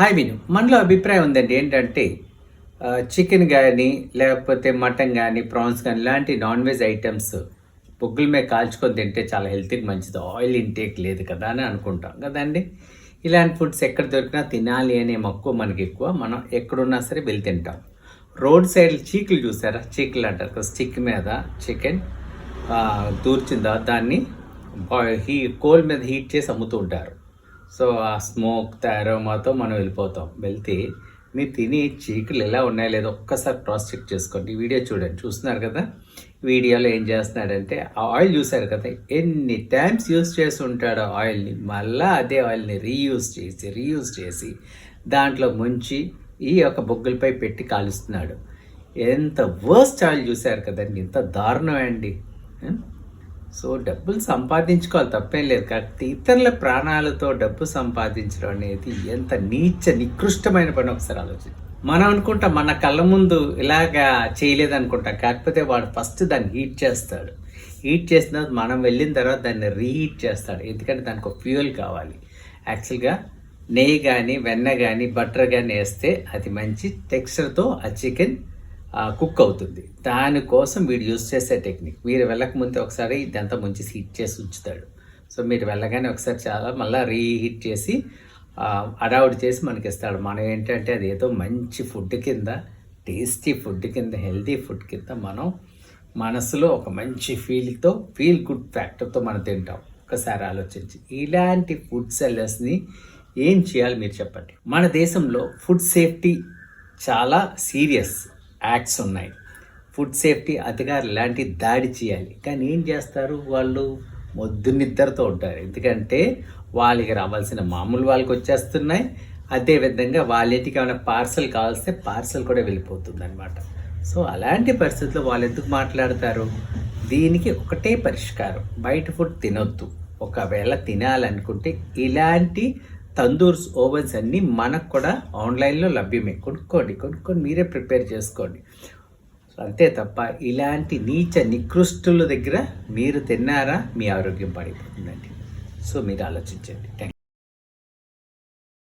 Hi విను మనలో అభిప్రాయం ఉందండి ఏంటంటే చికెన్ కానీ లేకపోతే మటన్ కానీ ప్రాన్స్ కానీ ఇలాంటి నాన్ వెజ్ ఐటమ్స్ బొగ్గుల మీద కాల్చుకొని తింటే చాలా హెల్త్కి మంచిది. ఆయిల్ ఇంటేక్ లేదు కదా అని అనుకుంటాం కదండి. ఇలాంటి ఫుడ్స్ ఎక్కడ దొరికినా తినాలి అనే మక్కువ మనకి ఎక్కువ. మనం ఎక్కడున్నా సరే వెళ్ళి తింటాం. రోడ్ సైడ్ చీకులు చూసారా? చీకులు అంటారు కదా స్టిక్ మీద చికెన్ దూర్చిందా దాన్ని హీ కోల్ మీద హీట్ చేసి అమ్ముతూ ఉంటారు. సో ఆ స్మోక్ అరోమాతో మనం వెళ్ళిపోతాం. వెళ్తే మీరు తిని చీకులు ఎలా ఉన్నాయో లేదో ఒక్కసారి క్రాస్ చెక్ చేసుకోండి. వీడియో చూడండి. చూస్తున్నారు కదా? వీడియోలో ఏం చేస్తున్నాడంటే ఆ ఆయిల్ చూసారు కదా? ఎన్ని టైమ్స్ యూస్ చేసి ఉంటాడు ఆ ఆయిల్ని. మళ్ళీ అదే ఆయిల్ని రీయూజ్ చేసి రీయూజ్ చేసి దాంట్లో ముంచి ఈ యొక్క బొగ్గులపై పెట్టి కాలుస్తున్నాడు. ఎంత వర్స్ట్ ఆయిల్ చూశారు కదండి ఎంత దారుణం అండి. సో డబ్బులు సంపాదించుకోవాలి తప్పేం లేదు. కాకపోతే ఇతరుల ప్రాణాలతో డబ్బు సంపాదించడం అనేది ఎంత నీచ నికృష్టమైన పని ఒకసారి ఆలోచించి. మనం అనుకుంటాం మన కళ్ళ ముందు ఇలాగా చేయలేదు అనుకుంటాం కాకపోతే వాడు ఫస్ట్ దాన్ని హీట్ చేస్తాడు. హీట్ చేసిన తర్వాత మనం వెళ్ళిన తర్వాత దాన్ని రీహీట్ చేస్తాడు. ఎందుకంటే దానికి ఒక ఫ్యూయల్ కావాలి. యాక్చువల్గా నెయ్యి కానీ వెన్న కానీ బటర్ కానీ వేస్తే అది మంచి టెక్స్చర్తో ఆ చికెన్ కుక్ అవుతుంది. దానికోసం వీడు యూస్ చేసే టెక్నిక్. మీరు వెళ్ళకముందే ఒకసారి ఇదంతా ముంచి హీట్ చేసి ఉంచుతాడు. సో మీరు వెళ్ళగానే ఒకసారి చాలా మళ్ళీ రీహీట్ చేసి అడావుడ్ చేసి మనకి ఇస్తాడు మనం ఏంటంటే అది ఏదో మంచి ఫుడ్ కింద టేస్టీ ఫుడ్ కింద హెల్తీ ఫుడ్ కింద మనం మనసులో ఒక మంచి ఫీల్తో ఫీల్ గుడ్ ఫ్యాక్టర్తో మనం తింటాం. ఒకసారి ఆలోచించి. ఇలాంటి ఫుడ్ సెల్లర్స్ని ఏం చేయాలి మీరు చెప్పండి? మన దేశంలో ఫుడ్ సేఫ్టీ చాలా సీరియస్. యాక్ట్స్ ఉన్నాయి. ఫుడ్ సేఫ్టీ అధికారులు లాంటి దాడి చేయాలి. కానీ ఏం చేస్తారు? వాళ్ళు మొద్దు నిద్రతో ఉంటారు. ఎందుకంటే వాళ్ళకి రావాల్సిన మామూలు వాళ్ళకి వచ్చేస్తున్నాయి. అదేవిధంగా వాళ్ళకి ఏమైనా పార్సల్ కావాల్స్తే పార్సల్ కూడా వెళ్ళిపోతుంది అనమాట సో అలాంటి పరిస్థితుల్లో వాళ్ళు ఎందుకు మాట్లాడతారు? దీనికి ఒకటే పరిష్కారం. బయట ఫుడ్ తినొద్దు. ఒకవేళ తినాలనుకుంటే ఇలాంటి తందూర్స్ ఓవెన్స్ అన్నీ మనకు కూడా ఆన్లైన్లో లభ్యమే. కొనుక్కోండి కొనుక్కొని మీరే ప్రిపేర్ చేసుకోండి. అంతే తప్ప ఇలాంటి నీచ నికృష్టుల దగ్గర మీరు తిన్నారా మీ ఆరోగ్యం పడిపోతుందండి. సో మీరు ఆలోచించండి. థ్యాంక్